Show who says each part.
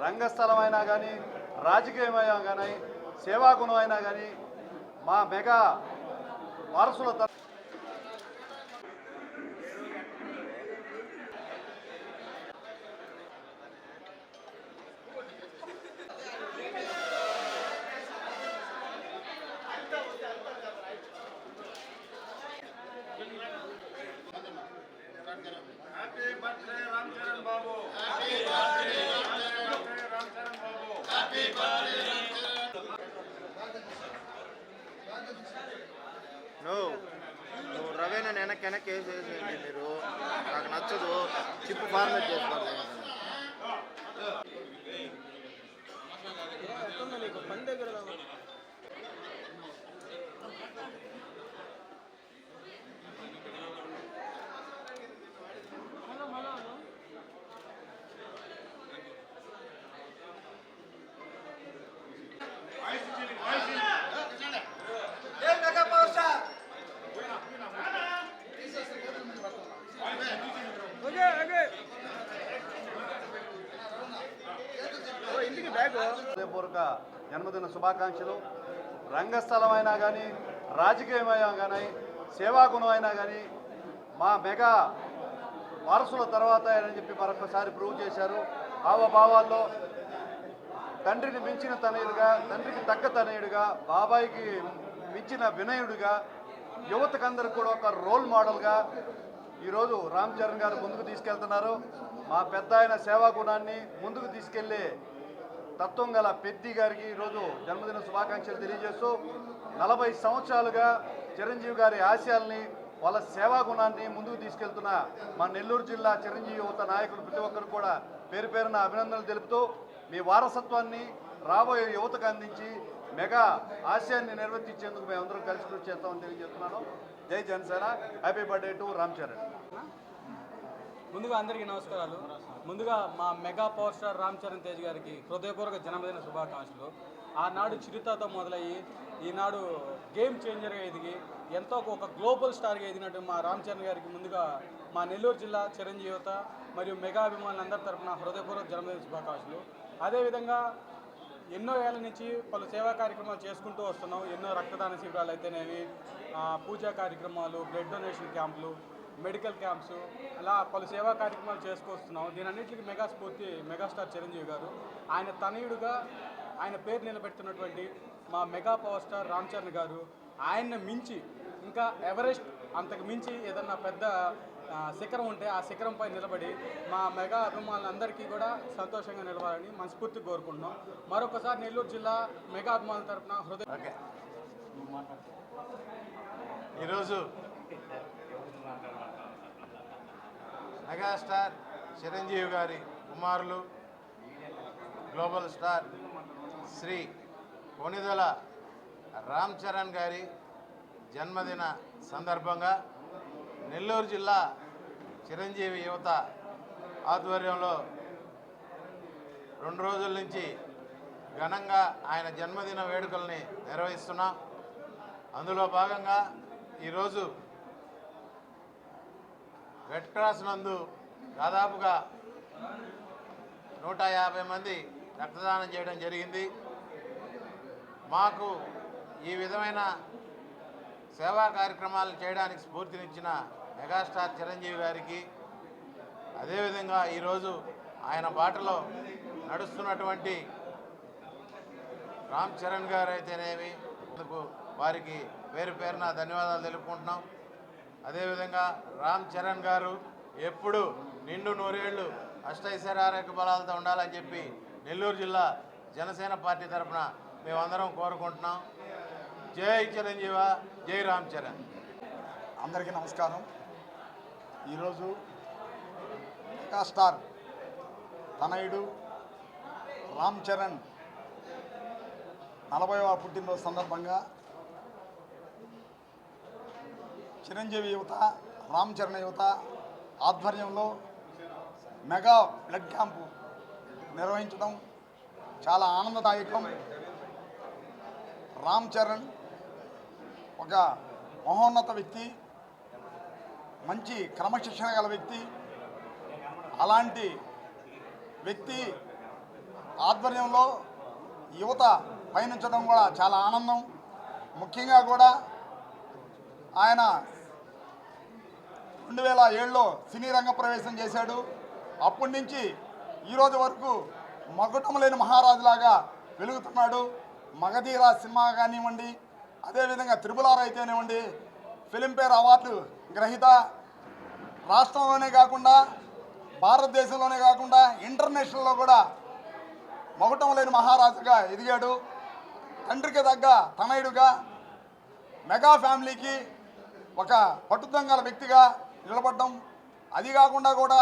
Speaker 1: రంగస్థలం అయినా కానీ రాజకీయమైనా కానీ సేవాగుణం అయినా కానీ మా మెగా వారసుల తర
Speaker 2: హ్యాపీ బర్త్డే రామ్ చరణ్ బాబు హ్యాపీ బర్త్డే రామ్ చరణ్ బాబు
Speaker 3: నువ్వు నువ్వు రవేణ వెనక్కి వెనక్కి వేసేసేయండి మీరు. నాకు నచ్చదు. చిప్పు ఫార్మేట్ చేసుకోవాలి.
Speaker 1: హృదయపూర్వక జన్మదిన శుభాకాంక్షలు. రంగస్థలం అయినా కానీ రాజకీయమైనా కానీ సేవాగుణం అయినా కానీ మా మెగా వారసుల తర్వాత అని చెప్పి మరొకసారి ప్రూవ్ చేశారు. హావభావాల్లో తండ్రిని మించిన తనయుడుగా తండ్రికి తగ్గ తనయుడుగా బాబాయికి మించిన వినయుడిగా యువతకందరికి కూడా ఒక రోల్ మోడల్గా ఈరోజు రామ్ చరణ్ గారు ముందుకు తీసుకెళ్తున్నారు. మా పెద్ద ఆయన సేవా గుణాన్ని ముందుకు తీసుకెళ్ళే తత్వం గల పెద్ది గారికి ఈరోజు జన్మదిన శుభాకాంక్షలు తెలియజేస్తూ నలభై సంవత్సరాలుగా చిరంజీవి గారి ఆశయాల్ని వాళ్ళ సేవా గుణాన్ని ముందుకు తీసుకెళ్తున్న మా నెల్లూరు జిల్లా చిరంజీవి యువత నాయకులు ప్రతి ఒక్కరు కూడా పేరు పేరున అభినందనలు తెలుపుతూ మీ వారసత్వాన్ని రాబోయే యువతకు అందించి మెగా ఆశయాన్ని నిర్వర్తించేందుకు మేమందరం కలిసి కృషి చేస్తామని తెలియజేస్తున్నాను. జై Janasena happy birthday to Ram Charan.
Speaker 4: ముందుగా అందరికీ నమస్కారాలు. ముందుగా మా mega power star Ram Charan Tej గారికి హృదయపూర్వక జన్మదిన శుభాకాంక్షలు. ఆనాడు చిరుతతో మొదలయ్యి ఈనాడు గేమ్ చేంజర్గా ఎదిగి ఎంతో ఒక గ్లోబల్ స్టార్గా ఎదిగినట్టు మా రామ్ చరణ్ గారికి ముందుగా మా నెల్లూరు జిల్లా చిరంజీవిత మరియు మెగా అభిమానులందరి తరపున హృదయపూర్వక జన్మదిన శుభాకాంక్షలు. అదేవిధంగా ఎన్నో ఏళ్ళ నుంచి పలు సేవా కార్యక్రమాలు చేసుకుంటూ వస్తున్నాం. ఎన్నో రక్తదాన శిబిరాలు అయితేనేవి పూజా కార్యక్రమాలు బ్లడ్ డొనేషన్ క్యాంపులు మెడికల్ క్యాంప్స్ అలా పలు సేవా కార్యక్రమాలు చేసుకొస్తున్నాం దీనన్నింటికి మెగా స్ఫూర్తి మెగాస్టార్ చిరంజీవి గారు. ఆయన తనయుడుగా ఆయన పేరు నిలబెడుతున్నటువంటి మా mega power star Ram Charan గారు ఆయన్ని మించి ఇంకా ఎవరెస్ట్ అంతకు మించి ఏదన్నా పెద్ద శిఖరం ఉంటే ఆ శిఖరంపై నిలబడి మా మెగా అభిమానులందరికీ కూడా సంతోషంగా నిలవాలని మనస్ఫూర్తి కోరుకుంటున్నాం. మరొకసారి నెల్లూరు జిల్లా మెగా అభిమానుల తరపున హృదయ
Speaker 2: ఈరోజు మెగాస్టార్ చిరంజీవి గారి కుమారులు గ్లోబల్ స్టార్ శ్రీ కొనిదల రామ్ చరణ్ గారి జన్మదిన సందర్భంగా నెల్లూరు జిల్లా చిరంజీవి యువత ఆధ్వర్యంలో రెండు రోజుల నుంచి ఘనంగా ఆయన జన్మదిన వేడుకల్ని నిర్వహిస్తున్నాం. అందులో భాగంగా ఈరోజు రెడ్ క్రాస్ నందు దాదాపుగా నూట యాభై మంది రక్తదానం చేయడం జరిగింది. మాకు ఈ విధమైన సేవా కార్యక్రమాలు చేయడానికి స్ఫూర్తినిచ్చిన మెగాస్టార్ చిరంజీవి గారికి అదేవిధంగా ఈరోజు ఆయన బాటలో నడుస్తున్నటువంటి రామ్ చరణ్ గారు అయితేనేమి అందుకు వారికి పేరు పేరున ధన్యవాదాలు తెలుపుకుంటున్నాం. అదేవిధంగా రామ్ చరణ్ గారు ఎప్పుడు నిండు నూరేళ్ళు అష్టైశ్వర్యారోగ్య బలాలతో ఉండాలని చెప్పి నెల్లూరు జిల్లా జనసేన పార్టీ తరఫున మేమందరం కోరుకుంటున్నాం. జై చిరంజీవ జై రామ్ చరణ్.
Speaker 5: అందరికీ నమస్కారం. ఈరోజు మెగాస్టార్ తనయుడు రామ్ చరణ్ నలభైవ పుట్టినరోజు సందర్భంగా చిరంజీవి యువత రామ్ చరణ్ యువత ఆధ్వర్యంలో మెగా బ్లడ్ క్యాంపు నిర్వహించడం చాలా ఆనందదాయకం. రామ్ చరణ్ ఒక మహోన్నత వ్యక్తి మంచి క్రమశిక్షణ గల వ్యక్తి. అలాంటి వ్యక్తి ఆధ్వర్యంలో యువత పయనించడం కూడా చాలా ఆనందం. ముఖ్యంగా కూడా ఆయన రెండు వేల ఏడులో సినీ రంగ ప్రవేశం చేశాడు. అప్పటి నుంచి ఈరోజు వరకు మగటం లేని మహారాజులాగా వెలుగుతున్నాడు. మగధీర సినిమా కానివ్వండి అదేవిధంగా త్రిపులార్ అయితేనేవ్వండి ఫిలింఫేర్ అవార్డు గ్రహీత రాష్ట్రంలోనే కాకుండా భారతదేశంలోనే కాకుండా ఇంటర్నేషనల్లో కూడా మగుటం లేని మహారాజుగా ఎదిగాడు. తండ్రికి తగ్గ తనయుడుగా మెగా ఫ్యామిలీకి ఒక పట్టుదొంగల వ్యక్తిగా నిలబడడం. అది కాకుండా కూడా